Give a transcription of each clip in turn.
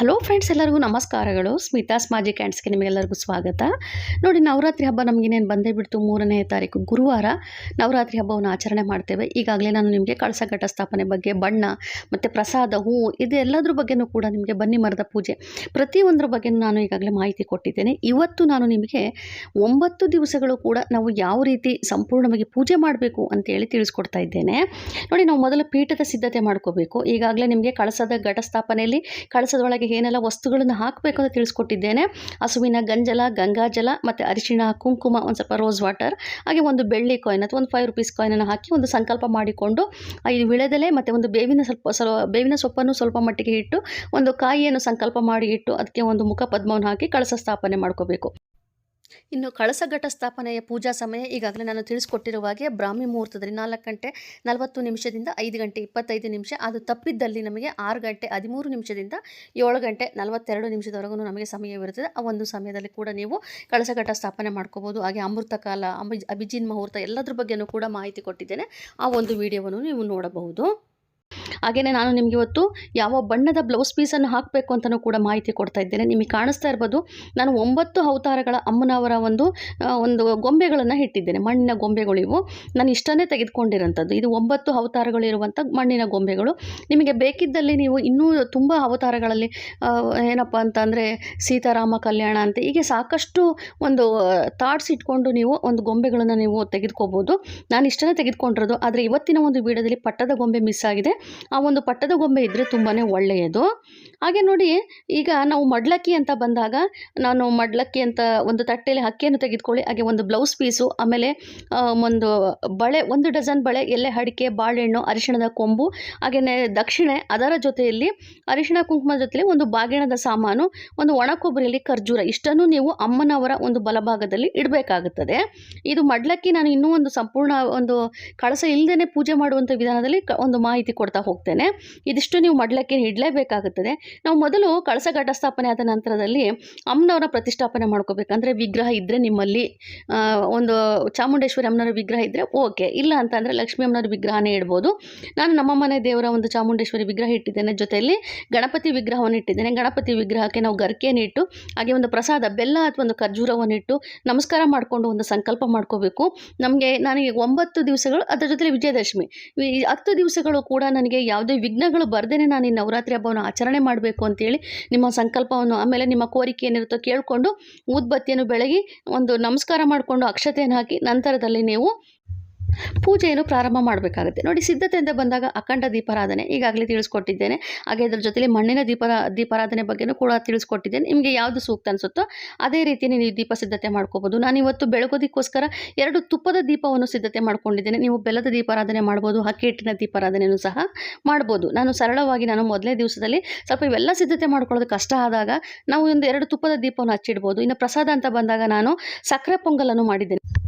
Hello friends, ಎಲ್ಲರಿಗೂ ನಮಸ್ಕಾರಗಳು. ಸ್ಮಿತಾಸ್ ಮಾಜಿ ಕ್ಯಾಂಡ್ಸ್ಗೆ ನಿಮಗೆಲ್ಲರಿಗೂ ಸ್ವಾಗತ. ನೋಡಿ, ನವರಾತ್ರಿ ಹಬ್ಬ ನಮಗಿನೇನು ಬಂದೇ ಬಿಡ್ತು. ಮೂರನೇ ತಾರೀಕು ಗುರುವಾರ ನವರಾತ್ರಿ ಹಬ್ಬವನ್ನು ಆಚರಣೆ ಮಾಡ್ತೇವೆ. ಈಗಾಗಲೇ ನಾನು ನಿಮಗೆ ಕಳಸ ಘಟಸ್ಥಾಪನೆ ಬಗ್ಗೆ, ಬಣ್ಣ ಮತ್ತು ಪ್ರಸಾದ ಹೂವು ಇದು ಬಗ್ಗೆಯೂ ಕೂಡ ನಿಮಗೆ ಬನ್ನಿ ಮರದ ಪೂಜೆ ಪ್ರತಿಯೊಂದರ ಬಗ್ಗೆ ನಾನು ಈಗಾಗಲೇ ಮಾಹಿತಿ ಕೊಟ್ಟಿದ್ದೇನೆ. ಇವತ್ತು ನಾನು ನಿಮಗೆ ಒಂಬತ್ತು ದಿವಸಗಳು ಕೂಡ ನಾವು ಯಾವ ರೀತಿ ಸಂಪೂರ್ಣವಾಗಿ ಪೂಜೆ ಮಾಡಬೇಕು ಅಂತೇಳಿ ತಿಳಿಸ್ಕೊಡ್ತಾ ಇದ್ದೇನೆ. ನೋಡಿ, ನಾವು ಮೊದಲು ಪೀಠದ ಸಿದ್ಧತೆ ಮಾಡ್ಕೋಬೇಕು. ಈಗಾಗಲೇ ನಿಮಗೆ ಕಳಸದ ಘಟಸ್ಥಾಪನೆಯಲ್ಲಿ ಕಳಸದೊಳಗೆ ಏನೆಲ್ಲ ವಸ್ತುಗಳನ್ನು ಹಾಕಬೇಕು ಅಂತ ತಿಳಿಸ್ಕೊಟ್ಟಿದ್ದೇನೆ. ಹಸುವಿನ ಗಂಜಲ ಗಂಗಾಜಲ ಮತ್ತು ಅರಿಶಿಣ, ಕುಂಕುಮ, ಒಂದು ಸ್ವಲ್ಪ ರೋಸ್ ವಾಟರ್ ಹಾಗೆ ಒಂದು ಬೆಳ್ಳಿ ಕಾಯಿನ್ ಅಥವಾ ಒಂದು ಫೈವ್ ರುಪೀಸ್ ಕಾಯಿನನ್ನು ಹಾಕಿ ಒಂದು ಸಂಕಲ್ಪ ಮಾಡಿಕೊಂಡು ಈ ವಿಳೆದೆಲೆ ಮತ್ತು ಒಂದು ಬೇವಿನ ಸ್ವಲ್ಪ ಸ್ವಲ್ಪ ಬೇವಿನ ಸೊಪ್ಪನ್ನು ಸ್ವಲ್ಪ ಮಟ್ಟಿಗೆ ಇಟ್ಟು, ಒಂದು ಕಾಯಿಯನ್ನು ಸಂಕಲ್ಪ ಮಾಡಿ ಇಟ್ಟು, ಅದಕ್ಕೆ ಒಂದು ಮುಖ ಪದ್ಮವನ್ನು ಹಾಕಿ ಕಳಸ ಸ್ಥಾಪನೆ ಮಾಡ್ಕೋಬೇಕು. ಇನ್ನು ಕಳಸ ಘಟ ಸ್ಥಾಪನೆಯ ಪೂಜಾ ಸಮಯ ಈಗಾಗಲೇ ನಾನು ತಿಳಿಸ್ಕೊಟ್ಟಿರುವ ಹಾಗೆ ಬ್ರಾಹ್ಮಿ ಮುಹೂರ್ತದಲ್ಲಿ ನಾಲ್ಕು ಗಂಟೆ ನಲವತ್ತು ನಿಮಿಷದಿಂದ ಐದು ಗಂಟೆ ಇಪ್ಪತ್ತೈದು ನಿಮಿಷ, ಅದು ತಪ್ಪಿದ್ದಲ್ಲಿ ನಮಗೆ ಆರು ಗಂಟೆ ಹದಿಮೂರು ನಿಮಿಷದಿಂದ ಏಳು ಗಂಟೆ ನಲವತ್ತೆರಡು ನಿಮಿಷದವರೆಗೂ ನಮಗೆ ಸಮಯವಿರುತ್ತದೆ. ಆ ಒಂದು ಸಮಯದಲ್ಲಿ ಕೂಡ ನೀವು ಕಳಸ ಘಟ ಸ್ಥಾಪನೆ ಮಾಡ್ಕೋಬೋದು ಹಾಗೆ ಅಮೃತ ಕಾಲ ಅಭಿಜಿನ್ ಮುಹೂರ್ತ ಎಲ್ಲದ್ರ ಬಗ್ಗೆಯೂ ಕೂಡ ಮಾಹಿತಿ ಕೊಟ್ಟಿದ್ದೇನೆ. ಆ ಒಂದು ವಿಡಿಯೋವನ್ನು ನೀವು ನೋಡಬಹುದು. ಹಾಗೆಯೇ ನಾನು ನಿಮಗೆ ಇವತ್ತು ಯಾವ ಬಣ್ಣದ ಬ್ಲೌಸ್ ಪೀಸನ್ನು ಹಾಕಬೇಕು ಅಂತಲೂ ಕೂಡ ಮಾಹಿತಿ ಕೊಡ್ತಾ ಇದ್ದೇನೆ. ನಿಮಗೆ ಕಾಣಿಸ್ತಾ ಇರ್ಬೋದು, ನಾನು ಒಂಬತ್ತು ಅವತಾರಗಳ ಅಮ್ಮನವರ ಒಂದು ಒಂದು ಗೊಂಬೆಗಳನ್ನು ಇಟ್ಟಿದ್ದೇನೆ. ಮಣ್ಣಿನ ಗೊಂಬೆಗಳು ಇವು. ನಾನು ಇಷ್ಟನ್ನೇ ತೆಗೆದುಕೊಂಡಿರೋಂಥದ್ದು. ಇದು ಒಂಬತ್ತು ಅವತಾರಗಳಿರುವಂಥ ಮಣ್ಣಿನ ಗೊಂಬೆಗಳು. ನಿಮಗೆ ಬೇಕಿದ್ದಲ್ಲಿ ನೀವು ಇನ್ನೂ ತುಂಬ ಅವತಾರಗಳಲ್ಲಿ ಏನಪ್ಪ ಅಂತಂದರೆ ಸೀತಾರಾಮ ಕಲ್ಯಾಣ ಅಂತ ಹೀಗೆ ಸಾಕಷ್ಟು ಒಂದು ಥಾಟ್ಸ್ ಇಟ್ಕೊಂಡು ನೀವು ಒಂದು ಗೊಂಬೆಗಳನ್ನು ನೀವು ತೆಗೆದುಕೋಬೋದು. ನಾನು ಇಷ್ಟನ್ನೇ ತೆಗೆದುಕೊಂಡಿರೋದು, ಆದರೆ ಇವತ್ತಿನ ಒಂದು ವಿಡಿಯೋದಲ್ಲಿ ಪಟ್ಟದ ಗೊಂಬೆ ಮಿಸ್ ಆಗಿದೆ. ಆ ಒಂದು ಪಟ್ಟದ ಗೊಂಬೆ ಇದ್ದರೆ ತುಂಬಾ ಒಳ್ಳೆಯದು. ಹಾಗೆ ನೋಡಿ, ಈಗ ನಾವು ಮಡ್ಲಕ್ಕಿ ಅಂತ ಬಂದಾಗ ನಾನು ಮಡ್ಲಕ್ಕಿ ಅಂತ ಒಂದು ತಟ್ಟೆಯಲ್ಲಿ ಅಕ್ಕಿಯನ್ನು ತೆಗೆದುಕೊಳ್ಳಿ, ಹಾಗೆ ಒಂದು ಬ್ಲೌಸ್ ಪೀಸು, ಆಮೇಲೆ ಒಂದು ಬಳೆ, ಒಂದು ಡಜನ್ ಬಳೆ, ಎಲೆ ಅಡಿಕೆ, ಬಾಳೆಹಣ್ಣು, ಅರಿಶಿಣದ ಕೊಂಬು ಹಾಗೆಯೇ ದಕ್ಷಿಣೆ, ಅದರ ಜೊತೆಯಲ್ಲಿ ಅರಿಶಿಣ ಕುಂಕುಮ ಜೊತೆಯಲ್ಲಿ ಒಂದು ಬಾಗಿಣದ ಸಾಮಾನು, ಒಂದು ಒಣ ಕೊಬ್ಬರಿಯಲ್ಲಿ ಖರ್ಜೂರ, ಇಷ್ಟನ್ನು ನೀವು ಅಮ್ಮನವರ ಒಂದು ಬಲಭಾಗದಲ್ಲಿ ಇಡಬೇಕಾಗುತ್ತದೆ. ಇದು ಮಡ್ಲಕ್ಕಿ ನಾನು ಇನ್ನೂ ಒಂದು ಸಂಪೂರ್ಣ ಒಂದು ಕಳಸ ಇಲ್ಲದೇ ಪೂಜೆ ಮಾಡುವಂಥ ವಿಧಾನದಲ್ಲಿ ಒಂದು ಮಾಹಿತಿ ಕೊಡ್ತಾ ಹೋಗ್ತೇನೆ. ಇದಿಷ್ಟು ನೀವು ಮಡ್ಲಕ್ಕೆ ಇಡಲೇಬೇಕಾಗುತ್ತದೆ. ನಾವು ಮೊದಲು ಕಳಸ ಘಟ ಸ್ಥಾಪನೆ ಆದ ನಂತರದಲ್ಲಿ ಅಮ್ಮನವರ ಪ್ರತಿಷ್ಠಾಪನೆ ಮಾಡ್ಕೋಬೇಕಂದ್ರೆ ವಿಗ್ರಹ ಇದ್ದರೆ ನಿಮ್ಮಲ್ಲಿ ಒಂದು ಚಾಮುಂಡೇಶ್ವರಿ ಅಮ್ಮನವರ ವಿಗ್ರಹ ಇದ್ದರೆ ಓಕೆ. ಇಲ್ಲ ಅಂತಂದರೆ ಲಕ್ಷ್ಮೀ ಅಮ್ಮನವರ ವಿಗ್ರಹನೇ ಇಡ್ಬೋದು. ನಾನು ನಮ್ಮ ಮನೆ ದೇವರ ಒಂದು ಚಾಮುಂಡೇಶ್ವರಿ ವಿಗ್ರಹ ಇಟ್ಟಿದ್ದೇನೆ. ಜೊತೆಯಲ್ಲಿ ಗಣಪತಿ ವಿಗ್ರಹವನ್ನು ಇಟ್ಟಿದ್ದೇನೆ. ಗಣಪತಿ ವಿಗ್ರಹಕ್ಕೆ ನಾವು ಗರಿಕೆಯನ್ನು ಇಟ್ಟು, ಹಾಗೆ ಒಂದು ಪ್ರಸಾದ, ಬೆಲ್ಲ ಅಥವಾ ಒಂದು ಖರ್ಜೂರವನ್ನು ಇಟ್ಟು ನಮಸ್ಕಾರ ಮಾಡಿಕೊಂಡು ಒಂದು ಸಂಕಲ್ಪ ಮಾಡ್ಕೋಬೇಕು. ನಮಗೆ, ನನಗೆ ಒಂಬತ್ತು ದಿವಸಗಳು, ಅದರ ಜೊತೆಲಿ ವಿಜಯದಶಮಿ. ಹತ್ತು ದಿವಸಗಳು ಕೂಡ ನನಗೆ ಯಾವುದೇ ವಿಘ್ನಗಳು ಬರ್ದೇ ನಾನು ಈ ನವರಾತ್ರಿ ಹಬ್ಬವನ್ನು ಆಚರಣೆ ಮಾಡಬೇಕು ಅಂತೇಳಿ ನಿಮ್ಮ ಸಂಕಲ್ಪವನ್ನು, ಆಮೇಲೆ ನಿಮ್ಮ ಕೋರಿಕೆ ಏನಿರುತ್ತೋ ಕೇಳಿಕೊಂಡು, ಊದ್ಬತ್ತಿಯನ್ನು ಬೆಳಗಿ ಒಂದು ನಮಸ್ಕಾರ ಮಾಡಿಕೊಂಡು ಅಕ್ಷತೆಯನ್ನು ಹಾಕಿ ನಂತರದಲ್ಲಿ ನೀವು ಪೂಜೆಯನ್ನು ಪ್ರಾರಂಭ ಮಾಡಬೇಕಾಗುತ್ತೆ. ನೋಡಿ ಸಿದ್ಧತೆ ಅಂತ ಬಂದಾಗ ಅಖಂಡ ದೀಪಾರಾಧನೆ ಈಗಾಗಲೇ ತಿಳಿಸ್ಕೊಟ್ಟಿದ್ದೇನೆ. ಹಾಗೆ ಅದರ ಜೊತೆಲಿ ಮಣ್ಣಿನ ದೀಪ ದೀಪಾರಾಧನೆ ಬಗ್ಗೆನೂ ಕೂಡ ತಿಳಿಸ್ಕೊಟ್ಟಿದ್ದೇನೆ. ನಿಮಗೆ ಯಾವುದು ಸೂಕ್ತ ಅನಿಸುತ್ತೋ ಅದೇ ರೀತಿ ನೀವು ದೀಪ ಸಿದ್ಧತೆ ಮಾಡ್ಕೋಬೋದು. ನಾನು ಇವತ್ತು ಬೆಳಗೋದಕ್ಕೋಸ್ಕರ ಎರಡು ತುಪ್ಪದ ದೀಪವನ್ನು ಸಿದ್ಧತೆ ಮಾಡ್ಕೊಂಡಿದ್ದೇನೆ. ನೀವು ಬೆಲ್ಲದ ದೀಪಾರಾಧನೆ ಮಾಡ್ಬೋದು ಅಕ್ಕಿ ಹಿಟ್ಟಿನ ದೀಪಾರಾಧನೆಯೂ ಸಹ ಮಾಡ್ಬೋದು. ನಾನು ಸರಳವಾಗಿ ನಾನು ಮೊದಲೇ ದಿವಸದಲ್ಲಿ ಸ್ವಲ್ಪ ಇವೆಲ್ಲ ಸಿದ್ಧತೆ ಮಾಡ್ಕೊಳ್ಳೋದು ಕಷ್ಟ ಆದಾಗ ನಾವು ಒಂದು ಎರಡು ತುಪ್ಪದ ದೀಪವನ್ನು ಹಚ್ಚಿಡ್ಬೋದು. ಇನ್ನು ಪ್ರಸಾದ ಅಂತ ಬಂದಾಗ ನಾನು ಸಕ್ಕರೆ ಪೊಂಗಲನ್ನು ಮಾಡಿದ್ದೇನೆ.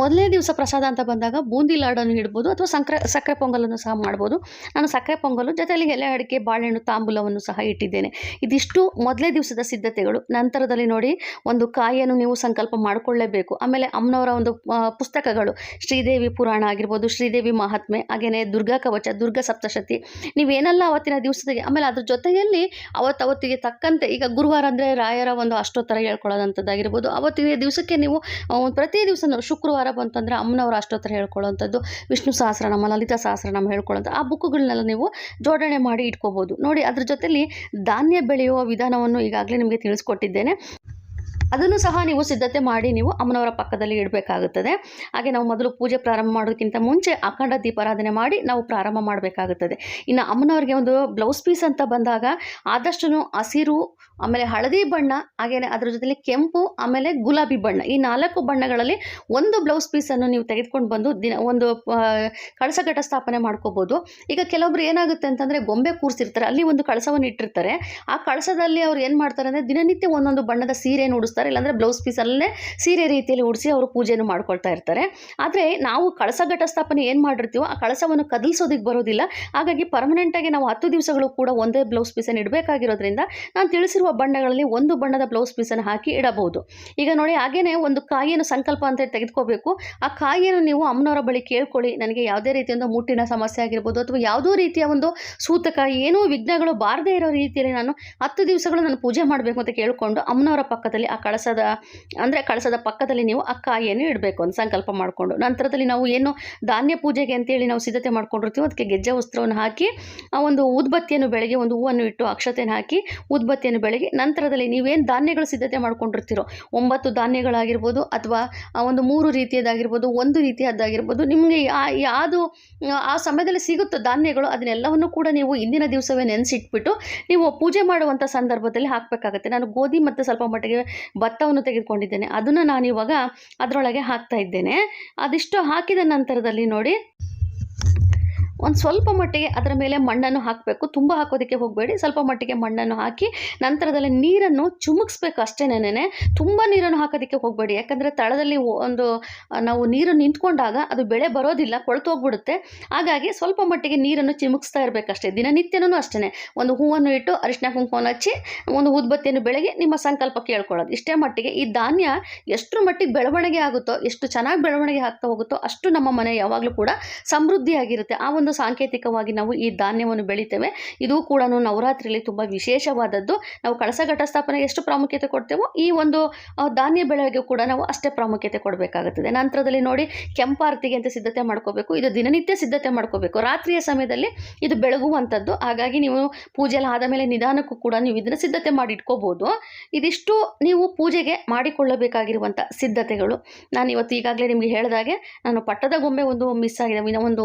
ಮೊದಲನೇ ದಿವಸ ಪ್ರಸಾದ ಅಂತ ಬಂದಾಗ ಬೂಂದಿ ಲಾಡನ್ನು ಇಡ್ಬೋದು ಅಥವಾ ಸಕ್ಕರೆ ಸಕ್ಕರೆ ಪೊಂಗಲನ್ನು ಸಹ ಮಾಡ್ಬೋದು. ನಾನು ಸಕ್ಕರೆ ಪೊಂಗಲು, ಜೊತೆಯಲ್ಲಿ ಎಲೆ ಅಡಿಕೆ, ಬಾಳೆಹಣ್ಣು, ತಾಂಬೂಲವನ್ನು ಸಹ ಇಟ್ಟಿದ್ದೇನೆ. ಇದಿಷ್ಟು ಮೊದಲೇ ದಿವಸದ ಸಿದ್ಧತೆಗಳು. ನಂತರದಲ್ಲಿ ನೋಡಿ, ಒಂದು ಕಾಯಿಯನ್ನು ನೀವು ಸಂಕಲ್ಪ ಮಾಡಿಕೊಳ್ಳೇಬೇಕು. ಆಮೇಲೆ ಅಮ್ಮನವರ ಒಂದು ಪುಸ್ತಕಗಳು. ಶ್ರೀದೇವಿ ಪುರಾಣ ಆಗಿರ್ಬೋದು, ಶ್ರೀದೇವಿ ಮಹಾತ್ಮೆ, ಹಾಗೆಯೇ ದುರ್ಗಾ ಕವಚ, ದುರ್ಗಾ ಸಪ್ತಶತಿ. ನೀವೇನೆಲ್ಲ ಅವತ್ತಿನ ದಿವಸದಾಗೆ ಆಮೇಲೆ ಅದ್ರ ಜೊತೆಯಲ್ಲಿ ಅವತ್ತು ಅವತ್ತಿಗೆ ತಕ್ಕಂತೆ, ಈಗ ಗುರುವಾರ ಅಂದರೆ ರಾಯರ ಒಂದು ಅಷ್ಟೋತ್ತರ ಹೇಳ್ಕೊಳ್ಳೋದಂಥದ್ದಾಗಿರ್ಬೋದು. ಅವತ್ತಿನ ದಿವಸಕ್ಕೆ ನೀವು ಪ್ರತಿ ದಿವಸ ಶುಕ್ರವಾರ ಬಂತಂದರೆ ಅಮ್ಮನವರ ಅಷ್ಟೋತ್ತರ ಹೇಳ್ಕೊಳ್ಳೋವಂಥದ್ದು ವಿಷ್ಣು ಸಹಸ್ರನಾಮ, ಲಲಿತಾ ಸಹಸ್ರನಾಮ ಹೇಳ್ಕೊಳ್ಳೋಂಥ ಆ ಬುಕ್ಗಳನ್ನೆಲ್ಲ ನೀವು ಜೋಡಣೆ ಮಾಡಿ ಇಟ್ಕೋಬೋದು. ನೋಡಿ, ಅದ್ರ ಜೊತೆಯಲ್ಲಿ ಧಾನ್ಯ ಬೆಳೆಯುವ ವಿಧಾನವನ್ನು ಈಗಾಗಲೇ ನಿಮಗೆ ತಿಳಿಸ್ಕೊಟ್ಟಿದ್ದೇನೆ. ಅದನ್ನು ಸಹ ನೀವು ಸಿದ್ಧತೆ ಮಾಡಿ ನೀವು ಅಮ್ಮನವರ ಪಕ್ಕದಲ್ಲಿ ಇಡಬೇಕಾಗುತ್ತದೆ. ಹಾಗೆ ನಾವು ಮೊದಲು ಪೂಜೆ ಪ್ರಾರಂಭ ಮಾಡೋದಕ್ಕಿಂತ ಮುಂಚೆ ಅಖಂಡ ದೀಪಾರಾಧನೆ ಮಾಡಿ ನಾವು ಪ್ರಾರಂಭ ಮಾಡಬೇಕಾಗುತ್ತದೆ. ಇನ್ನು ಅಮ್ಮನವ್ರಿಗೆ ಒಂದು ಬ್ಲೌಸ್ ಪೀಸ್ ಅಂತ ಬಂದಾಗ ಆದಷ್ಟು ಹಸಿರು, ಆಮೇಲೆ ಹಳದಿ ಬಣ್ಣ ಹಾಗೆಯೇ ಅದರ ಜೊತೆಲಿ ಕೆಂಪು, ಆಮೇಲೆ ಗುಲಾಬಿ ಬಣ್ಣ. ಈ ನಾಲ್ಕು ಬಣ್ಣಗಳಲ್ಲಿ ಒಂದು ಬ್ಲೌಸ್ ಪೀಸನ್ನು ನೀವು ತೆಗೆದುಕೊಂಡು ಬಂದು ದಿನ ಒಂದು ಕಳಸ ಘಟ ಸ್ಥಾಪನೆ ಮಾಡ್ಕೋಬೋದು. ಈಗ ಕೆಲವೊಬ್ರು ಏನಾಗುತ್ತೆ ಅಂತಂದರೆ ಗೊಂಬೆ ಕೂರಿಸಿರ್ತಾರೆ. ಅಲ್ಲಿ ಒಂದು ಕಳಸವನ್ನು ಇಟ್ಟಿರ್ತಾರೆ ಆ ಕಳಸದಲ್ಲಿ ಅವ್ರು ಏನು ಮಾಡ್ತಾರೆ ಅಂದರೆ ದಿನನಿತ್ಯ ಒಂದೊಂದು ಬಣ್ಣದ ಸೀರೆ ಉಡಿಸ್ತಾರೆ ಉಡಿಸ್ತಾರೆ, ಇಲ್ಲಾಂದರೆ ಬ್ಲೌಸ್ ಪೀಸಲ್ಲೇ ಸೀರೆ ರೀತಿಯಲ್ಲಿ ಉಡಿಸಿ ಅವರು ಪೂಜೆಯನ್ನು ಮಾಡ್ಕೊಳ್ತಾ ಇರ್ತಾರೆ. ಆದರೆ ನಾವು ಕಳಸ ಘಟ ಸ್ಥಾಪನೆ ಏನು ಮಾಡಿರ್ತೀವೋ ಆ ಕಳಸವನ್ನು ಕದಲಿಸೋದಕ್ಕೆ ಬರೋದಿಲ್ಲ. ಹಾಗಾಗಿ ಪರ್ಮನೆಂಟಾಗಿ ನಾವು ಹತ್ತು ದಿವಸಗಳು ಕೂಡ ಒಂದೇ ಬ್ಲೌಸ್ ಪೀಸನ್ನು ಇಡಬೇಕಾಗಿರೋದ್ರಿಂದ ನಾನು ತಿಳಿಸಿರುವ ಬಣ್ಣಗಳಲ್ಲಿ ಒಂದು ಬಣ್ಣದ ಬ್ಲೌಸ್ ಪೀಸನ್ನು ಹಾಕಿ ಇಡಬಹುದು. ಈಗ ನೋಡಿ ಹಾಗೇನೆ ಒಂದು ಕಾಯಿಯನ್ನು ಸಂಕಲ್ಪ ಅಂತ ತೆಗೆದುಕೋಬೇಕು. ಆ ಕಾಯಿಯನ್ನು ನೀವು ಅಮ್ಮನವರ ಬಳಿ ಕೇಳ್ಕೊಳ್ಳಿ. ನನಗೆ ಯಾವುದೇ ರೀತಿಯ ಮುಟ್ಟಿನ ಸಮಸ್ಯೆ ಆಗಿರ್ಬೋದು ಅಥವಾ ಯಾವುದೋ ರೀತಿಯ ಒಂದು ಸೂತಕ ಏನೂ ವಿಘ್ನಗಳು ಬಾರದೇ ಇರೋ ರೀತಿಯಲ್ಲಿ ನಾನು ಹತ್ತು ದಿವಸಗಳು ನಾನು ಪೂಜೆ ಮಾಡಬೇಕು ಅಂತ ಕೇಳಿಕೊಂಡು ಅಮ್ಮನವರ ಪಕ್ಕದಲ್ಲಿ ಆ ಕಳಸದ, ಅಂದರೆ ಕಳಸದ ಪಕ್ಕದಲ್ಲಿ ನೀವು ಆ ಕಾಯಿಯನ್ನು ಇಡಬೇಕು ಅಂತ ಸಂಕಲ್ಪ ಮಾಡಿಕೊಂಡು. ನಂತರದಲ್ಲಿ ನಾವು ಏನು ಧಾನ್ಯ ಪೂಜೆಗೆ ಅಂತೇಳಿ ನಾವು ಸಿದ್ಧತೆ ಮಾಡ್ಕೊಂಡಿರ್ತೀವಿ, ಅದಕ್ಕೆ ಗೆಜ್ಜೆ ವಸ್ತ್ರವನ್ನು ಹಾಕಿ, ಆ ಒಂದು ಉದ್ಬತ್ತಿಯನ್ನು ಬೆಳಗ್ಗೆ ಒಂದು ಹೂವನ್ನು ಇಟ್ಟು ಅಕ್ಷತೆಯನ್ನು ಹಾಕಿ, ಉದ್ಬತ್ತಿಯನ್ನು ಬೆಳಗ್ಗೆ ನಂತರದಲ್ಲಿ ನೀವೇನು ಧಾನ್ಯಗಳು ಸಿದ್ಧತೆ ಮಾಡ್ಕೊಂಡಿರ್ತೀರೋ, ಒಂಬತ್ತು ಧಾನ್ಯಗಳಾಗಿರ್ಬೋದು ಅಥವಾ ಆ ಒಂದು ಮೂರು ರೀತಿಯದಾಗಿರ್ಬೋದು ಒಂದು ರೀತಿಯದ್ದಾಗಿರ್ಬೋದು, ನಿಮಗೆ ಯಾವುದು, ಆ ಸಮಯದಲ್ಲಿ ಸಿಗುತ್ತೋ ಧಾನ್ಯಗಳು ಅದನ್ನೆಲ್ಲವನ್ನು ಕೂಡ ನೀವು ಇಂದಿನ ದಿವಸವೇ ನೆನೆಸಿಟ್ಬಿಟ್ಟು ನೀವು ಪೂಜೆ ಮಾಡುವಂಥ ಸಂದರ್ಭದಲ್ಲಿ ಹಾಕಬೇಕಾಗತ್ತೆ. ನಾನು ಗೋಧಿ ಮತ್ತು ಸ್ವಲ್ಪ ಮಟ್ಟಿಗೆ ಭತ್ತವನ್ನು ತೆಗೆದುಕೊಂಡಿದ್ದೇನೆ. ಅದನ್ನು ನಾನು ಇವಾಗ ಅದರೊಳಗೆ ಹಾಕ್ತಾ ಇದ್ದೇನೆ. ಅದಿಷ್ಟು ಹಾಕಿದ ನಂತರದಲ್ಲಿ ನೋಡಿ ಒಂದು ಸ್ವಲ್ಪ ಮಟ್ಟಿಗೆ ಅದರ ಮೇಲೆ ಮಣ್ಣನ್ನು ಹಾಕಬೇಕು. ತುಂಬ ಹಾಕೋದಕ್ಕೆ ಹೋಗಬೇಡಿ. ಸ್ವಲ್ಪ ಮಟ್ಟಿಗೆ ಮಣ್ಣನ್ನು ಹಾಕಿ ನಂತರದಲ್ಲಿ ನೀರನ್ನು ಚುಮುಕ್ಸ್ಬೇಕು ಅಷ್ಟೇನೇನೆ ತುಂಬ ನೀರನ್ನು ಹಾಕೋದಕ್ಕೆ ಹೋಗಬೇಡಿ. ಯಾಕಂದರೆ ತಳದಲ್ಲಿ ಒಂದು, ನಾವು ನೀರು ನಿಂತ್ಕೊಂಡಾಗ ಅದು ಬೆಳೆ ಬರೋದಿಲ್ಲ, ಕೊಳ್ತು ಹೋಗ್ಬಿಡುತ್ತೆ. ಹಾಗಾಗಿ ಸ್ವಲ್ಪ ಮಟ್ಟಿಗೆ ನೀರನ್ನು ಚಿಮುಕ್ಸ್ತಾ ಇರಬೇಕಷ್ಟೇ ದಿನನಿತ್ಯನೂ ಅಷ್ಟೇ ಒಂದು ಹೂವನ್ನು ಇಟ್ಟು ಅರಿಶಿನ ಕುಂಕುಮವನ್ನು ಹಚ್ಚಿ, ಒಂದು ಉದ್ಬತ್ತಿಯನ್ನು ಬೆಳಗ್ಗೆ ನಿಮ್ಮ ಸಂಕಲ್ಪ ಕೇಳ್ಕೊಳ್ಳೋದು. ಇಷ್ಟೇ ಮಟ್ಟಿಗೆ ಈ ಧಾನ್ಯ ಎಷ್ಟು ಮಟ್ಟಿಗೆ ಬೆಳವಣಿಗೆ ಆಗುತ್ತೋ, ಎಷ್ಟು ಚೆನ್ನಾಗಿ ಬೆಳವಣಿಗೆ ಆಗ್ತಾ ಹೋಗುತ್ತೋ ಅಷ್ಟು ನಮ್ಮ ಮನೆ ಯಾವಾಗಲೂ ಕೂಡ ಸಮೃದ್ಧಿಯಾಗಿರುತ್ತೆ. ಆ ಒಂದು ಸಾಂಕೇತಿಕವಾಗಿ ನಾವು ಈ ಧಾನ್ಯವನ್ನು ಬೆಳಿತೇವೆ. ಇದು ಕೂಡ ನವರಾತ್ರಿಯಲ್ಲಿ ತುಂಬ ವಿಶೇಷವಾದದ್ದು. ನಾವು ಕಳಸ ಘಟ ಸ್ಥಾಪನೆಗೆ ಎಷ್ಟು ಪ್ರಾಮುಖ್ಯತೆ ಕೊಡ್ತೇವೋ ಈ ಒಂದು ಧಾನ್ಯ ಬೆಳೆಗೆ ಕೂಡ ನಾವು ಅಷ್ಟೇ ಪ್ರಾಮುಖ್ಯತೆ ಕೊಡಬೇಕಾಗುತ್ತದೆ. ನಂತರದಲ್ಲಿ ನೋಡಿ ಕೆಂಪಾರ್ತಿಗೆ ಅಂತ ಸಿದ್ಧತೆ ಮಾಡ್ಕೋಬೇಕು, ಇದು ದಿನನಿತ್ಯ ಸಿದ್ಧತೆ ಮಾಡ್ಕೋಬೇಕು. ರಾತ್ರಿಯ ಸಮಯದಲ್ಲಿ ಇದು ಬೆಳಗುವಂಥದ್ದು ಹಾಗಾಗಿ ನೀವು ಪೂಜೆ ಆದ ಮೇಲೆ ನಿಧಾನಕ್ಕೂ ಕೂಡ ನೀವು ಇದನ್ನು ಸಿದ್ಧತೆ ಮಾಡಿ ಇಟ್ಕೋಬೋದು. ಇದಿಷ್ಟು ನೀವು ಪೂಜೆಗೆ ಮಾಡಿಕೊಳ್ಳಬೇಕಾಗಿರುವಂಥ ಸಿದ್ಧತೆಗಳು. ನಾನು ಇವತ್ತು ಈಗಾಗಲೇ ನಿಮಗೆ ಹೇಳಿದಾಗೆ ನಾನು ಪಟ್ಟದ ಗೊಂಬೆ ಒಂದು ಮಿಸ್ ಆಗಿದೆ ಒಂದು ಒಂದು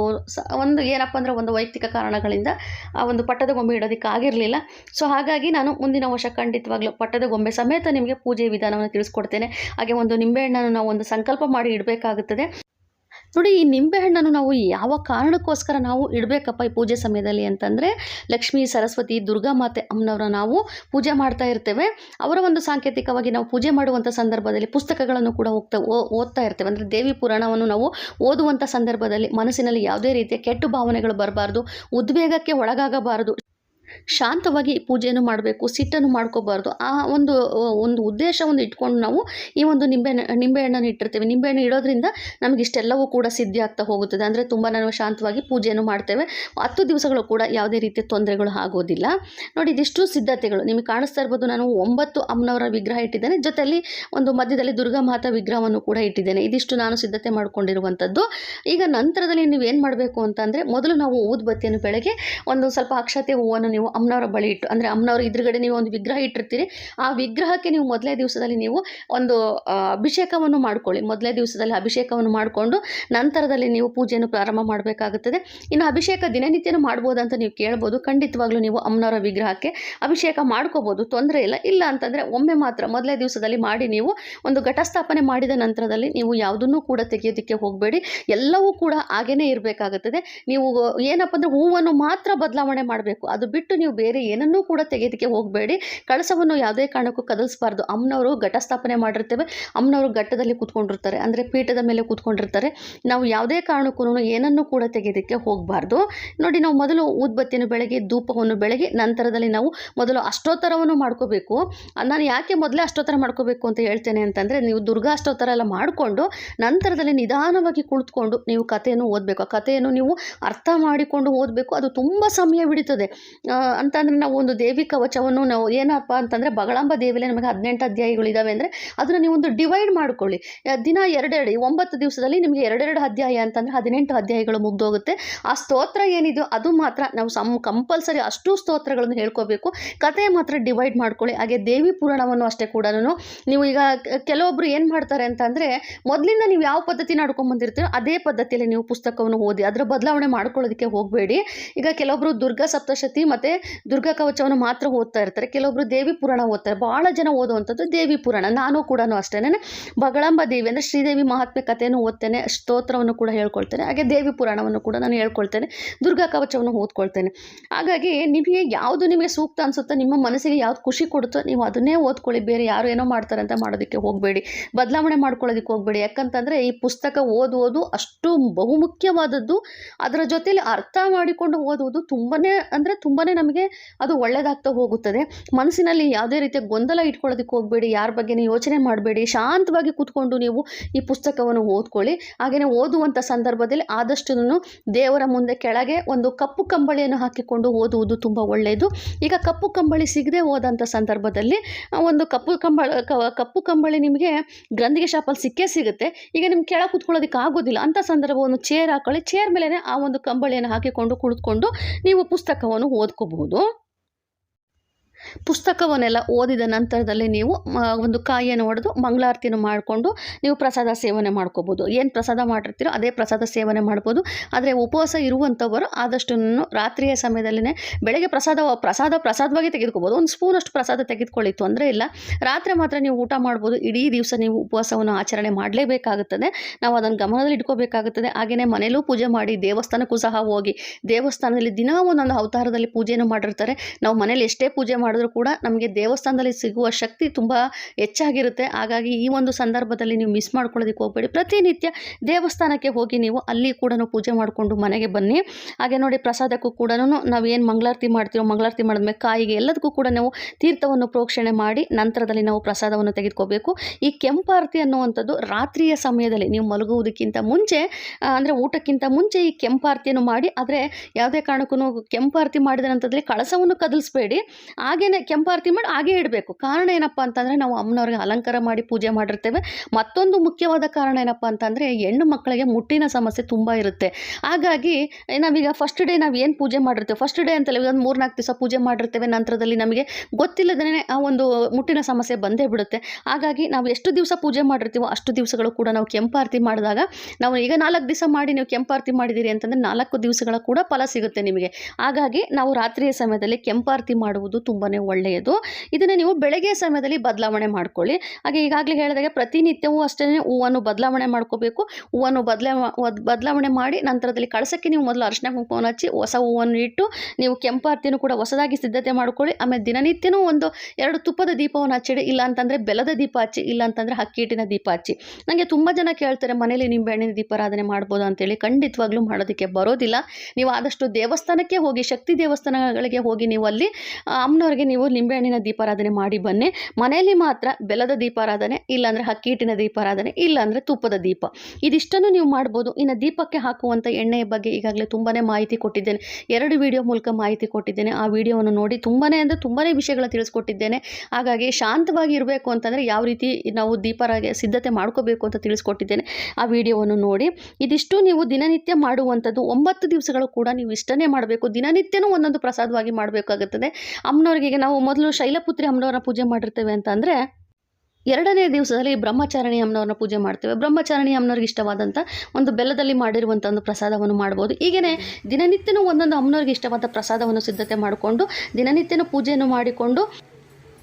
ಒಂದು ಏನಪ್ಪ ಅಂದರೆ ಒಂದು ವೈಯಕ್ತಿಕ ಕಾರಣಗಳಿಂದ ಆ ಒಂದು ಪಟ್ಟದ ಗೊಂಬೆ ಇಡೋದಕ್ಕೆ ಆಗಿರಲಿಲ್ಲ. ಸೊ ಹಾಗಾಗಿ ನಾನು ಮುಂದಿನ ವರ್ಷ ಖಂಡಿತವಾಗ್ಲೂ ಪಟ್ಟದ ಗೊಂಬೆ ಸಮೇತ ನಿಮಗೆ ಪೂಜೆ ವಿಧಾನವನ್ನು ತಿಳಿಸ್ಕೊಡ್ತೇನೆ. ಹಾಗೆ ಒಂದು ನಿಂಬೆಹಣ್ಣನ್ನು ನಾವು ಒಂದು ಸಂಕಲ್ಪ ಮಾಡಿ ಇಡಬೇಕಾಗುತ್ತದೆ. ನೋಡಿ, ಈ ನಿಂಬೆಹಣ್ಣನ್ನು ನಾವು ಯಾವ ಕಾರಣಕ್ಕೋಸ್ಕರ ನಾವು ಇಡಬೇಕಪ್ಪ ಈ ಪೂಜೆ ಸಮಯದಲ್ಲಿ ಅಂತಂದರೆ, ಲಕ್ಷ್ಮೀ, ಸರಸ್ವತಿ, ದುರ್ಗಾ ಮಾತೆ ಅಮ್ಮನವರ ನಾವು ಪೂಜೆ ಮಾಡ್ತಾ ಇರ್ತೇವೆ. ಅವರ ಒಂದು ಸಾಂಕೇತಿಕವಾಗಿ ನಾವು ಪೂಜೆ ಮಾಡುವಂಥ ಸಂದರ್ಭದಲ್ಲಿ ಪುಸ್ತಕಗಳನ್ನು ಕೂಡ ಹೋಗ್ತಾ ಓದ್ತಾ ಇರ್ತೇವೆ. ಅಂದರೆ ದೇವಿ ಪುರಾಣವನ್ನು ನಾವು ಓದುವಂಥ ಸಂದರ್ಭದಲ್ಲಿ ಮನಸ್ಸಿನಲ್ಲಿ ಯಾವುದೇ ರೀತಿಯ ಕೆಟ್ಟು ಭಾವನೆಗಳು ಬರಬಾರ್ದು, ಉದ್ವೇಗಕ್ಕೆ ಒಳಗಾಗಬಾರದು ಶಾಂತವಾಗಿ ಪೂಜೆಯನ್ನು ಮಾಡಬೇಕು, ಸಿಟ್ಟನ್ನು ಮಾಡ್ಕೋಬಾರ್ದು. ಆ ಒಂದು ಒಂದು ಉದ್ದೇಶವನ್ನು ಇಟ್ಕೊಂಡು ನಾವು ಈ ಒಂದು ನಿಂಬೆ, ನಿಂಬೆಹಣ್ಣನ್ನು ಇಟ್ಟಿರ್ತೇವೆ. ನಿಂಬೆಹಣ್ಣು ಇಡೋದ್ರಿಂದ ನಮಗೆ ಇಷ್ಟೆಲ್ಲವೂ ಕೂಡ ಸಿದ್ಧಿ ಆಗ್ತಾ ಹೋಗುತ್ತದೆ. ಅಂದರೆ ತುಂಬ ನಾವು ಶಾಂತವಾಗಿ ಪೂಜೆಯನ್ನು ಮಾಡ್ತೇವೆ. ಹತ್ತು ದಿವಸಗಳು ಕೂಡ ಯಾವುದೇ ರೀತಿಯ ತೊಂದರೆಗಳು ಆಗೋದಿಲ್ಲ. ನೋಡಿ, ಇದಿಷ್ಟು ಸಿದ್ಧತೆಗಳು. ನಿಮಗೆ ಕಾಣಿಸ್ತಾ ಇರ್ಬೋದು, ನಾನು ಒಂಬತ್ತು ಅಮ್ಮನವರ ವಿಗ್ರಹ ಇಟ್ಟಿದ್ದೇನೆ. ಜೊತೆಯಲ್ಲಿ ಒಂದು ಮಧ್ಯದಲ್ಲಿ ದುರ್ಗಾ ಮಾತಾ ವಿಗ್ರಹವನ್ನು ಕೂಡ ಇಟ್ಟಿದ್ದೇನೆ. ಇದಿಷ್ಟು ನಾನು ಸಿದ್ಧತೆ ಮಾಡಿಕೊಂಡಿರುವಂಥದ್ದು. ಈಗ ನಂತರದಲ್ಲಿ ನೀವು ಏನು ಮಾಡಬೇಕು ಅಂತಂದರೆ ಮೊದಲು ನಾವು ಊದ್ಬತ್ತಿಯನ್ನು ಬೆಳಗ್ಗೆ ಒಂದು ಸ್ವಲ್ಪ ಅಕ್ಷತೆ ಹೂವನ್ನು ಅಮ್ಮನವರ ಬಳಿ ಇಟ್ಟು, ಅಂದರೆ ಅಮ್ಮನವರ ಎದುರುಗಡೆ ನೀವು ಒಂದು ವಿಗ್ರಹ ಇಟ್ಟಿರ್ತೀರಿ, ಆ ವಿಗ್ರಹಕ್ಕೆ ನೀವು ಮೊದಲೇ ದಿವಸದಲ್ಲಿ ನೀವು ಒಂದು ಅಭಿಷೇಕವನ್ನು ಮಾಡ್ಕೊಳ್ಳಿ. ಮೊದಲೇ ದಿವಸದಲ್ಲಿ ಅಭಿಷೇಕವನ್ನು ಮಾಡಿಕೊಂಡು ನಂತರದಲ್ಲಿ ನೀವು ಪೂಜೆಯನ್ನು ಪ್ರಾರಂಭ ಮಾಡಬೇಕಾಗುತ್ತದೆ. ಇನ್ನು ಅಭಿಷೇಕ ದಿನನಿತ್ಯನೂ ಮಾಡ್ಬೋದು ಅಂತ ನೀವು ಕೇಳ್ಬೋದು. ಖಂಡಿತವಾಗ್ಲೂ ನೀವು ಅಮ್ಮನವರ ವಿಗ್ರಹಕ್ಕೆ ಅಭಿಷೇಕ ಮಾಡ್ಕೋಬೋದು. ತೊಂದರೆ ಇಲ್ಲ. ಇಲ್ಲ ಅಂತಂದರೆ ಒಮ್ಮೆ ಮಾತ್ರ ಮೊದಲೇ ದಿವಸದಲ್ಲಿ ಮಾಡಿ ನೀವು ಒಂದು ಘಟಸ್ಥಾಪನೆ ಮಾಡಿದ ನಂತರದಲ್ಲಿ ನೀವು ಯಾವುದನ್ನು ಕೂಡ ತೆಗೆಯೋದಕ್ಕೆ ಹೋಗಬೇಡಿ. ಎಲ್ಲವೂ ಕೂಡ ಹಾಗೇನೇ ಇರಬೇಕಾಗುತ್ತದೆ. ನೀವು ಏನಪ್ಪ ಅಂದರೆ ಹೂವನ್ನು ಮಾತ್ರ ಬದಲಾವಣೆ ಮಾಡಬೇಕು. ಅದು ಬಿಟ್ಟು ನೀವು ಬೇರೆ ಏನನ್ನೂ ಕೂಡ ತೆಗೆಯೋದಕ್ಕೆ ಹೋಗಬೇಡಿ. ಕಳಸವನ್ನು ಯಾವುದೇ ಕಾರಣಕ್ಕೂ ಕದಲಿಸಬಾರ್ದು. ಅಮ್ಮನವರು ಘಟಸ್ಥಾಪನೆ ಮಾಡಿರ್ತೇವೆ. ಅಮ್ಮನವರು ಘಟ್ಟದಲ್ಲಿ ಕೂತ್ಕೊಂಡಿರ್ತಾರೆ. ಅಂದರೆ ಪೀಠದ ಮೇಲೆ ಕೂತ್ಕೊಂಡಿರ್ತಾರೆ. ನಾವು ಯಾವುದೇ ಕಾರಣಕ್ಕೂ ಏನನ್ನೂ ಕೂಡ ತೆಗೆಯೋದಕ್ಕೆ ಹೋಗಬಾರ್ದು. ನೋಡಿ ನಾವು ಮೊದಲು ಊದ್ಬತ್ತಿಯನ್ನು ಬೆಳಗ್ಗೆ ಧೂಪವನ್ನು ಬೆಳಗ್ಗೆ ನಂತರದಲ್ಲಿ ನಾವು ಮೊದಲು ಅಷ್ಟೋತ್ತರವನ್ನು ಮಾಡ್ಕೋಬೇಕು. ನಾನು ಯಾಕೆ ಮೊದಲೇ ಅಷ್ಟೋತ್ತರ ಮಾಡ್ಕೋಬೇಕು ಅಂತ ಹೇಳ್ತೇನೆ ಅಂತಂದರೆ ನೀವು ದುರ್ಗಾ ಅಷ್ಟೋತ್ತರ ಎಲ್ಲ ಮಾಡಿಕೊಂಡು ನಂತರದಲ್ಲಿ ನಿಧಾನವಾಗಿ ಕುಳಿತುಕೊಂಡು ನೀವು ಕಥೆಯನ್ನು ಓದಬೇಕು. ಆ ಕಥೆಯನ್ನು ನೀವು ಅರ್ಥ ಮಾಡಿಕೊಂಡು ಓದಬೇಕು. ಅದು ತುಂಬ ಸಮಯ ಆ, ಅಂತಂದರೆ ನಾವು ಒಂದು ದೇವಿ ಕವಚವನ್ನು ನಾವು ಏನಪ್ಪ ಅಂತಂದರೆ ಬಗಳಾಂಬ ದೇವಿಲೆ ನಮಗೆ ಹದಿನೆಂಟು ಅಧ್ಯಾಯಗಳಿದ್ದಾವೆ ಅಂದರೆ ಅದನ್ನು ನೀವು ಒಂದು ಡಿವೈಡ್ ಮಾಡ್ಕೊಳ್ಳಿ. ದಿನ ಎರಡೆರಡು ಒಂಬತ್ತು ದಿವಸದಲ್ಲಿ ನಿಮಗೆ ಎರಡೆರಡು ಅಧ್ಯಾಯ ಅಂತಂದರೆ ಹದಿನೆಂಟು ಅಧ್ಯಾಯಗಳು ಮುಗ್ದೋಗುತ್ತೆ. ಆ ಸ್ತೋತ್ರ ಏನಿದೆಯೋ ಅದು ಮಾತ್ರ ನಾವು ಸಮ್ ಕಂಪಲ್ಸರಿ ಅಷ್ಟು ಸ್ತೋತ್ರಗಳನ್ನು ಹೇಳ್ಕೋಬೇಕು. ಕತೆ ಮಾತ್ರ ಡಿವೈಡ್ ಮಾಡ್ಕೊಳ್ಳಿ. ಹಾಗೆ ದೇವಿ ಪುರಾಣವನ್ನು ಅಷ್ಟೇ ಕೂಡ ನೀವು ಈಗ ಕೆಲವೊಬ್ಬರು ಏನು ಮಾಡ್ತಾರೆ ಅಂತಂದರೆ ಮೊದಲಿಂದ ನೀವು ಯಾವ ಪದ್ಧತಿ ನಡ್ಕೊಂಬಂದಿರ್ತೀರೋ ಅದೇ ಪದ್ಧತಿಯಲ್ಲಿ ನೀವು ಪುಸ್ತಕವನ್ನು ಓದಿ, ಅದರ ಬದಲಾವಣೆ ಮಾಡ್ಕೊಳ್ಳೋದಕ್ಕೆ ಹೋಗಬೇಡಿ. ಈಗ ಕೆಲವೊಬ್ರು ದುರ್ಗಾ ಸಪ್ತಶತಿ ಮತ್ತು ದುರ್ಗಾ ಕವಚವನ್ನು ಮಾತ್ರ ಓದ್ತಾ ಇರ್ತಾರೆ. ಕೆಲವೊಬ್ಬರು ದೇವಿ ಪುರಾಣ ಓದ್ತಾರೆ. ಭಾಳ ಜನ ಓದುವಂಥದ್ದು ದೇವಿ ಪುರಾಣ. ನಾನು ಕೂಡ ಅಷ್ಟೇ ಬಗಳಂಬ ದೇವಿ ಅಂದರೆ ಶ್ರೀದೇವಿ ಮಹಾತ್ಮೆ ಕಥೆಯನ್ನು ಓದ್ತೇನೆ, ಸ್ತೋತ್ರವನ್ನು ಕೂಡ ಹೇಳ್ಕೊಳ್ತೇನೆ. ಹಾಗೆ ದೇವಿ ಪುರಾಣವನ್ನು ಕೂಡ ನಾನು ಹೇಳ್ಕೊಳ್ತೇನೆ. ದುರ್ಗಾ ಕವಚವನ್ನು ಓದ್ಕೊಳ್ತೇನೆ. ಹಾಗಾಗಿ ನಿಮಗೆ ಯಾವುದು ನಿಮಗೆ ಸೂಕ್ತ ಅನಿಸುತ್ತೋ, ನಿಮ್ಮ ಮನಸ್ಸಿಗೆ ಯಾವ್ದು ಖುಷಿ ಕೊಡುತ್ತೋ, ನೀವು ಅದನ್ನೇ ಓದ್ಕೊಳ್ಳಿ. ಬೇರೆ ಯಾರು ಏನೋ ಮಾಡ್ತಾರೆ ಅಂತ ಮಾಡೋದಕ್ಕೆ ಹೋಗಬೇಡಿ. ಬದಲಾವಣೆ ಮಾಡ್ಕೊಳ್ಳೋದಕ್ಕೆ ಹೋಗಬೇಡಿ. ಯಾಕಂತಂದರೆ ಈ ಪುಸ್ತಕ ಓದುವುದು ಅಷ್ಟು ಬಹುಮುಖ್ಯವಾದದ್ದು ಅದರ ಜೊತೆಯಲ್ಲಿ ಅರ್ಥ ಮಾಡಿಕೊಂಡು ಓದುವುದು ತುಂಬನೇ ಅಂದರೆ ತುಂಬಾ ನಮಗೆ ಅದು ಒಳ್ಳೆದಾಗ್ತಾ ಹೋಗುತ್ತದೆ. ಮನಸ್ಸಿನಲ್ಲಿ ಯಾವುದೇ ರೀತಿಯ ಗೊಂದಲ ಇಟ್ಕೊಳ್ಳೋದಕ್ಕೆ ಹೋಗಬೇಡಿ, ಯಾರ ಬಗ್ಗೆನೇ ಯೋಚನೆ ಮಾಡಬೇಡಿ, ಶಾಂತವಾಗಿ ಕೂತ್ಕೊಂಡು ನೀವು ಈ ಪುಸ್ತಕವನ್ನು ಓದ್ಕೊಳ್ಳಿ. ಹಾಗೆಯೇ ಓದುವಂಥ ಸಂದರ್ಭದಲ್ಲಿ ಆದಷ್ಟು ದೇವರ ಮುಂದೆ ಕೆಳಗೆ ಒಂದು ಕಪ್ಪು ಕಂಬಳಿಯನ್ನು ಹಾಕಿಕೊಂಡು ಓದುವುದು ತುಂಬ ಒಳ್ಳೆಯದು. ಈಗ ಕಪ್ಪು ಕಂಬಳಿ ಸಿಗದೆ ಹೋದಂಥ ಸಂದರ್ಭದಲ್ಲಿ ಒಂದು ಕಪ್ಪು ಕಂಬಳ ಕಪ್ಪು ಕಂಬಳಿ ನಿಮಗೆ ಗ್ರಂಥಿಗೆ ಶಾಪಲ್ಲಿ ಸಿಕ್ಕೇ ಸಿಗುತ್ತೆ. ಈಗ ನಿಮ್ಗೆ ಕೆಳಗೆ ಕೂತ್ಕೊಳ್ಳೋದಕ್ಕೆ ಆಗೋದಿಲ್ಲ. ಅಂಥ ಸಂದರ್ಭವನ್ನು ಚೇರ್ ಹಾಕೊಳ್ಳಿ. ಚೇರ್ ಮೇಲೆ ಆ ಒಂದು ಕಂಬಳಿಯನ್ನು ಹಾಕಿಕೊಂಡು ಕುಳಿತುಕೊಂಡು ನೀವು ಪುಸ್ತಕವನ್ನು ಓದ್ಕೋಬಹುದು ಪುಸ್ತಕವನ್ನೆಲ್ಲ ಓದಿದ ನಂತರದಲ್ಲಿ ನೀವು ಒಂದು ಕಾಯಿಯನ್ನು ಹೊಡೆದು ಮಂಗಳಾರತಿಯನ್ನು ಮಾಡಿಕೊಂಡು ನೀವು ಪ್ರಸಾದ ಸೇವನೆ ಮಾಡ್ಕೋಬೋದು. ಏನು ಪ್ರಸಾದ ಮಾಡಿರ್ತೀರೋ ಅದೇ ಪ್ರಸಾದ ಸೇವನೆ ಮಾಡ್ಬೋದು. ಆದರೆ ಉಪವಾಸ ಇರುವಂಥವರು ಆದಷ್ಟು ರಾತ್ರಿಯ ಸಮಯದಲ್ಲೇ ಬೆಳಗ್ಗೆ ಪ್ರಸಾದ ಪ್ರಸಾದ ಪ್ರಸಾದವಾಗಿ ತೆಗೆದುಕೋಬೋದು. ಒಂದು ಸ್ಪೂನಷ್ಟು ಪ್ರಸಾದ ತೆಗೆದುಕೊಳ್ಳಿ ತೊಂದರೆ ಇಲ್ಲ. ರಾತ್ರಿ ಮಾತ್ರ ನೀವು ಊಟ ಮಾಡ್ಬೋದು. ಇಡೀ ದಿವಸ ನೀವು ಉಪವಾಸವನ್ನು ಆಚರಣೆ ಮಾಡಲೇಬೇಕಾಗುತ್ತದೆ. ನಾವು ಅದನ್ನು ಗಮನದಲ್ಲಿ ಇಟ್ಕೋಬೇಕಾಗುತ್ತದೆ. ಹಾಗೆಯೇ ಮನೆಯಲ್ಲೂ ಪೂಜೆ ಮಾಡಿ ದೇವಸ್ಥಾನಕ್ಕೂ ಸಹ ಹೋಗಿ ದೇವಸ್ಥಾನದಲ್ಲಿ ದಿನ ಒಂದೊಂದು ಅವತಾರದಲ್ಲಿ ಪೂಜೆಯನ್ನು ಮಾಡಿರ್ತಾರೆ. ನಾವು ಮನೇಲಿ ಎಷ್ಟೇ ಪೂಜೆ ಮಾಡಿದ್ರೂ ಕೂಡ ನಮಗೆ ದೇವಸ್ಥಾನದಲ್ಲಿ ಸಿಗುವ ಶಕ್ತಿ ತುಂಬ ಹೆಚ್ಚಾಗಿರುತ್ತೆ. ಹಾಗಾಗಿ ಈ ಒಂದು ಸಂದರ್ಭದಲ್ಲಿ ನೀವು ಮಿಸ್ ಮಾಡ್ಕೊಳ್ಳೋದಕ್ಕೆ ಹೋಗಬೇಡಿ. ಪ್ರತಿನಿತ್ಯ ದೇವಸ್ಥಾನಕ್ಕೆ ಹೋಗಿ ನೀವು ಅಲ್ಲಿ ಕೂಡ ಪೂಜೆ ಮಾಡಿಕೊಂಡು ಮನೆಗೆ ಬನ್ನಿ. ಹಾಗೆ ನೋಡಿ ಪ್ರಸಾದಕ್ಕೂ ಕೂಡ ನಾವು ಏನು ಮಂಗಳಾರತಿ ಮಾಡ್ತೀವೋ ಮಂಗಳಾರತಿ ಮಾಡಿದ್ಮೇಲೆ ಕಾಯಿಗೆ ಎಲ್ಲದಕ್ಕೂ ಕೂಡ ನಾವು ತೀರ್ಥವನ್ನು ಪ್ರೋಕ್ಷಣೆ ಮಾಡಿ ನಂತರದಲ್ಲಿ ನಾವು ಪ್ರಸಾದವನ್ನು ತೆಗೆದುಕೋಬೇಕು. ಈ ಕೆಂಪಾರತಿ ಅನ್ನುವಂಥದ್ದು ರಾತ್ರಿಯ ಸಮಯದಲ್ಲಿ ನೀವು ಮಲಗುವುದಕ್ಕಿಂತ ಮುಂಚೆ ಅಂದರೆ ಊಟಕ್ಕಿಂತ ಮುಂಚೆ ಈ ಕೆಂಪಾರತಿಯನ್ನು ಮಾಡಿ, ಆದರೆ ಯಾವುದೇ ಕಾರಣಕ್ಕೂ ಕೆಂಪಾರತಿ ಮಾಡಿದ ನಂತರದಲ್ಲಿ ಕಳಸವನ್ನು ಕದಲಿಸ್ಬೇಡಿ. ಹಾಗೇನೆ ಕೆಂಪಾರತಿ ಮಾಡಿ ಹಾಗೆ ಇಡಬೇಕು. ಕಾರಣ ಏನಪ್ಪ ಅಂತಂದರೆ ನಾವು ಅಮ್ಮನವ್ರಿಗೆ ಅಲಂಕಾರ ಮಾಡಿ ಪೂಜೆ ಮಾಡಿರ್ತೇವೆ. ಮತ್ತೊಂದು ಮುಖ್ಯವಾದ ಕಾರಣ ಏನಪ್ಪ ಅಂತಂದರೆ ಹೆಣ್ಣು ಮಕ್ಕಳಿಗೆ ಮುಟ್ಟಿನ ಸಮಸ್ಯೆ ತುಂಬ ಇರುತ್ತೆ. ಹಾಗಾಗಿ ನಾವೀಗ ಫಸ್ಟ್ ಡೇ ನಾವು ಏನು ಪೂಜೆ ಮಾಡಿರ್ತೇವೆ? ಫಸ್ಟ್ ಡೇ ಅಂತಲ್ಲ ಒಂದು ಮೂರ್ನಾಲ್ಕು ದಿವಸ ಪೂಜೆ ಮಾಡಿರ್ತೇವೆ. ನಂತರದಲ್ಲಿ ನಮಗೆ ಗೊತ್ತಿಲ್ಲದೇ ಆ ಒಂದು ಮುಟ್ಟಿನ ಸಮಸ್ಯೆ ಬಂದೇ ಬಿಡುತ್ತೆ. ಹಾಗಾಗಿ ನಾವು ಎಷ್ಟು ದಿವಸ ಪೂಜೆ ಮಾಡಿರ್ತೀವೋ ಅಷ್ಟು ದಿವಸಗಳು ಕೂಡ ನಾವು ಕೆಂಪಾರತಿ ಮಾಡಿದಾಗ ನಾವು ಈಗ ನಾಲ್ಕು ದಿವಸ ಮಾಡಿ ನೀವು ಕೆಂಪಾರತಿ ಮಾಡಿದ್ದೀರಿ ಅಂತಂದರೆ ನಾಲ್ಕು ದಿವಸಗಳ ಕೂಡ ಫಲ ಸಿಗುತ್ತೆ ನಿಮಗೆ. ಹಾಗಾಗಿ ನಾವು ರಾತ್ರಿಯ ಸಮಯದಲ್ಲಿ ಕೆಂಪಾರತಿ ಮಾಡುವುದು ತುಂಬಾ ಒಳ್ಳೆಯದು. ಇದನ್ನು ನೀವು ಬೆಳಗ್ಗೆ ಸಮಯದಲ್ಲಿ ಬದಲಾವಣೆ ಮಾಡ್ಕೊಳ್ಳಿ. ಹಾಗೆ ಈಗಾಗಲೇ ಹೇಳಿದಾಗೆ ಪ್ರತಿನಿತ್ಯವೂ ಅಷ್ಟೇ ಹೂವನ್ನು ಬದಲಾವಣೆ ಮಾಡ್ಕೋಬೇಕು. ಹೂವನ್ನು ಬದಲಾ ಬದಲಾವಣೆ ಮಾಡಿ ನಂತರದಲ್ಲಿ ಕಳಸಕ್ಕೆ ನೀವು ಮೊದಲು ಅರಿಶಿನ ಕುಂಕುಮವನ್ನು ಹಚ್ಚಿ ಹೊಸ ಹೂವನ್ನು ಇಟ್ಟು ನೀವು ಕೆಂಪು ಕೆಂಪಾರತಿಯನ್ನು ಕೂಡ ಹೊಸದಾಗಿ ಸಿದ್ಧತೆ ಮಾಡ್ಕೊಳ್ಳಿ. ಆಮೇಲೆ ದಿನನಿತ್ಯನೂ ಒಂದು ಎರಡು ತುಪ್ಪದ ದೀಪವನ್ನು ಹಚ್ಚಿಡಿ. ಇಲ್ಲ ಅಂತಂದರೆ ಬೆಲ್ಲದ ದೀಪ ಹಚ್ಚಿ ಇಲ್ಲ ಅಂತಂದರೆ ಅಕ್ಕಿ ಹಿಟ್ಟಿನ ದೀಪ ಹಚ್ಚಿ. ನನಗೆ ತುಂಬ ಜನ ಕೇಳ್ತಾರೆ ಮನೇಲಿ ನಿಂಬೆಹಣ್ಣಿನ ದೀಪಾರಾಧನೆ ಮಾಡ್ಬೋದು? ಅಂತೇಳಿ. ಖಂಡಿತವಾಗ್ಲೂ ಮಾಡೋದಕ್ಕೆ ಬರೋದಿಲ್ಲ. ನೀವು ಆದಷ್ಟು ದೇವಸ್ಥಾನಕ್ಕೆ ಹೋಗಿ ಶಕ್ತಿ ದೇವಸ್ಥಾನಗಳಿಗೆ ಹೋಗಿ ನೀವು ಅಲ್ಲಿ ಆ, ಅಮ್ಮನವ್ರಿಗೆ ನೀವು ನಿಂಬೆಹಣ್ಣಿನ ದೀಪಾರಾಧನೆ ಮಾಡಿ ಬನ್ನಿ. ಮನೆಯಲ್ಲಿ ಮಾತ್ರ ಬೆಲ್ಲದ ದೀಪಾರಾಧನೆ, ಇಲ್ಲಾಂದರೆ ಅಕ್ಕಿ ಹಿಟ್ಟಿನ ದೀಪಾರಾಧನೆ, ಇಲ್ಲಾಂದರೆ ತುಪ್ಪದ ದೀಪ. ಇದಿಷ್ಟನ್ನು ನೀವು ಮಾಡ್ಬೋದು. ಇನ್ನು ದೀಪಕ್ಕೆ ಹಾಕುವಂಥ ಎಣ್ಣೆಯ ಬಗ್ಗೆ ಈಗಾಗಲೇ ತುಂಬಾ ಮಾಹಿತಿ ಕೊಟ್ಟಿದ್ದೇನೆ. ಎರಡು ವಿಡಿಯೋ ಮೂಲಕ ಮಾಹಿತಿ ಕೊಟ್ಟಿದ್ದೇನೆ. ಆ ವಿಡಿಯೋವನ್ನು ನೋಡಿ ತುಂಬಾ ಅಂದರೆ ತುಂಬಾ ವಿಷಯಗಳ ತಿಳಿಸ್ಕೊಟ್ಟಿದ್ದೇನೆ. ಹಾಗಾಗಿ ಶಾಂತವಾಗಿ ಇರಬೇಕು ಅಂತಂದರೆ ಯಾವ ರೀತಿ ನಾವು ದೀಪಾರಾಗೆ ಸಿದ್ಧತೆ ಮಾಡ್ಕೋಬೇಕು ಅಂತ ತಿಳಿಸ್ಕೊಟ್ಟಿದ್ದೇನೆ. ಆ ವಿಡಿಯೋವನ್ನು ನೋಡಿ. ಇದಿಷ್ಟು ನೀವು ದಿನನಿತ್ಯ ಮಾಡುವಂಥದ್ದು ಒಂಬತ್ತು ದಿವಸಗಳು ಕೂಡ ನೀವು ಇಷ್ಟನ್ನೇ ಮಾಡಬೇಕು. ದಿನನಿತ್ಯನೂ ಒಂದೊಂದು ಪ್ರಸಾದವಾಗಿ ಮಾಡಬೇಕಾಗುತ್ತದೆ. ಅಮ್ಮನವ್ರಿಗೆ ಈಗ ನಾವು ಮೊದಲು ಶೈಲಪುತ್ರಿ ಅಮ್ಮನವ್ರನ್ನ ಪೂಜೆ ಮಾಡಿರ್ತೇವೆ ಅಂತಂದರೆ ಎರಡನೇ ದಿವಸದಲ್ಲಿ ಬ್ರಹ್ಮಚಾರಣಿ ಅಮ್ಮನವ್ರನ್ನ ಪೂಜೆ ಮಾಡ್ತೇವೆ. ಬ್ರಹ್ಮಚಾರಣಿ ಅಮ್ಮನವ್ರಿಗೆ ಇಷ್ಟವಾದಂಥ ಒಂದು ಬೆಲ್ಲದಲ್ಲಿ ಮಾಡಿರುವಂಥ ಒಂದು ಪ್ರಸಾದವನ್ನು ಮಾಡ್ಬೋದು. ಹೀಗೆಯೇ ದಿನನಿತ್ಯನೂ ಒಂದೊಂದು ಅಮ್ಮನವ್ರಿಗೆ ಇಷ್ಟವಾದ ಪ್ರಸಾದವನ್ನು ಸಿದ್ಧತೆ ಮಾಡಿಕೊಂಡು ದಿನನಿತ್ಯನೂ ಪೂಜೆಯನ್ನು ಮಾಡಿಕೊಂಡು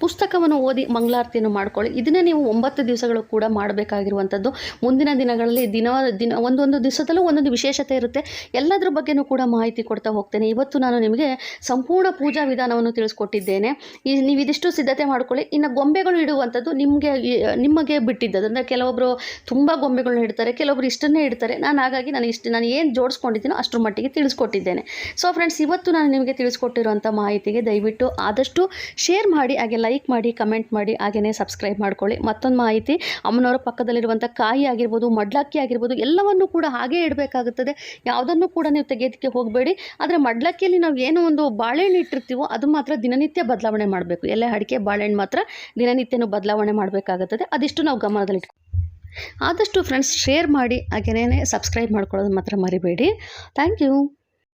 ಪುಸ್ತಕವನ್ನು ಓದಿ ಮಂಗಳಾರತಿಯನ್ನು ಮಾಡ್ಕೊಳ್ಳಿ. ಇದನ್ನೇ ನೀವು ಒಂಬತ್ತು ದಿವಸಗಳು ಕೂಡ ಮಾಡಬೇಕಾಗಿರುವಂಥದ್ದು. ಮುಂದಿನ ದಿನಗಳಲ್ಲಿ ದಿನ ದಿನ ಒಂದೊಂದು ದಿವಸದಲ್ಲೂ ಒಂದೊಂದು ವಿಶೇಷತೆ ಇರುತ್ತೆ. ಎಲ್ಲದರ ಬಗ್ಗೆನೂ ಕೂಡ ಮಾಹಿತಿ ಕೊಡ್ತಾ ಹೋಗ್ತೇನೆ. ಇವತ್ತು ನಾನು ನಿಮಗೆ ಸಂಪೂರ್ಣ ಪೂಜಾ ವಿಧಾನವನ್ನು ತಿಳಿಸ್ಕೊಟ್ಟಿದ್ದೇನೆ. ಈ ನೀವು ಇದಿಷ್ಟು ಸಿದ್ಧತೆ ಮಾಡ್ಕೊಳ್ಳಿ. ಇನ್ನು ಗೊಂಬೆಗಳು ಇಡುವಂಥದ್ದು ನಿಮಗೆ ನಿಮಗೆ ಬಿಟ್ಟಿದ್ದದು ಅಂದರೆ ಕೆಲವೊಬ್ಬರು ತುಂಬ ಗೊಂಬೆಗಳನ್ನ ಇಡ್ತಾರೆ ಕೆಲವೊಬ್ಬರು ಇಷ್ಟನ್ನೇ ಇಡ್ತಾರೆ. ನಾನು ಹಾಗಾಗಿ ನಾನು ಇಷ್ಟು, ನಾನು ಏನು ಜೋಡಿಸ್ಕೊಂಡಿದ್ದೀನೋ ಅಷ್ಟರ ಮಟ್ಟಿಗೆ ತಿಳಿಸ್ಕೊಟ್ಟಿದ್ದೇನೆ. ಸೊ ಫ್ರೆಂಡ್ಸ್ ಇವತ್ತು ನಾನು ನಿಮಗೆ ತಿಳಿಸ್ಕೊಟ್ಟಿರುವಂಥ ಮಾಹಿತಿಗೆ ದಯವಿಟ್ಟು ಆದಷ್ಟು ಶೇರ್ ಮಾಡಿ ಹಾಗೆ ಲೈಕ್ ಮಾಡಿ ಕಮೆಂಟ್ ಮಾಡಿ ಹಾಗೆಯೇ ಸಬ್ಸ್ಕ್ರೈಬ್ ಮಾಡ್ಕೊಳ್ಳಿ. ಮತ್ತೊಂದು ಮಾಹಿತಿ, ಅಮ್ಮನವರ ಪಕ್ಕದಲ್ಲಿರುವಂಥ ಕಾಯಿ ಆಗಿರ್ಬೋದು, ಮಡ್ಲಕ್ಕಿ ಆಗಿರ್ಬೋದು, ಎಲ್ಲವನ್ನು ಕೂಡ ಹಾಗೇ ಇಡಬೇಕಾಗುತ್ತದೆ. ಯಾವುದನ್ನು ಕೂಡ ನೀವು ತೆಗೆಯೋದಕ್ಕೆ ಹೋಗಬೇಡಿ. ಆದರೆ ಮಡ್ಲಕ್ಕಿಯಲ್ಲಿ ನಾವು ಏನೋ ಒಂದು ಬಾಳೆಹಣ್ಣು ಇಟ್ಟಿರ್ತೀವೋ, ಅದು ಮಾತ್ರ ದಿನನಿತ್ಯ ಬದಲಾವಣೆ ಮಾಡಬೇಕು. ಎಲ್ಲ ಅಡಿಕೆ, ಬಾಳೆಹಣ್ಣು ಮಾತ್ರ ದಿನನಿತ್ಯನೂ ಬದಲಾವಣೆ ಮಾಡಬೇಕಾಗುತ್ತದೆ. ಅದಿಷ್ಟು ನಾವು ಗಮನದಲ್ಲಿಟ್ಟು ಆದಷ್ಟು ಫ್ರೆಂಡ್ಸ್ ಶೇರ್ ಮಾಡಿ ಹಾಗೆಯೇ ಸಬ್ಸ್ಕ್ರೈಬ್ ಮಾಡ್ಕೊಳ್ಳೋದು ಮಾತ್ರ ಮರಿಬೇಡಿ. Thank you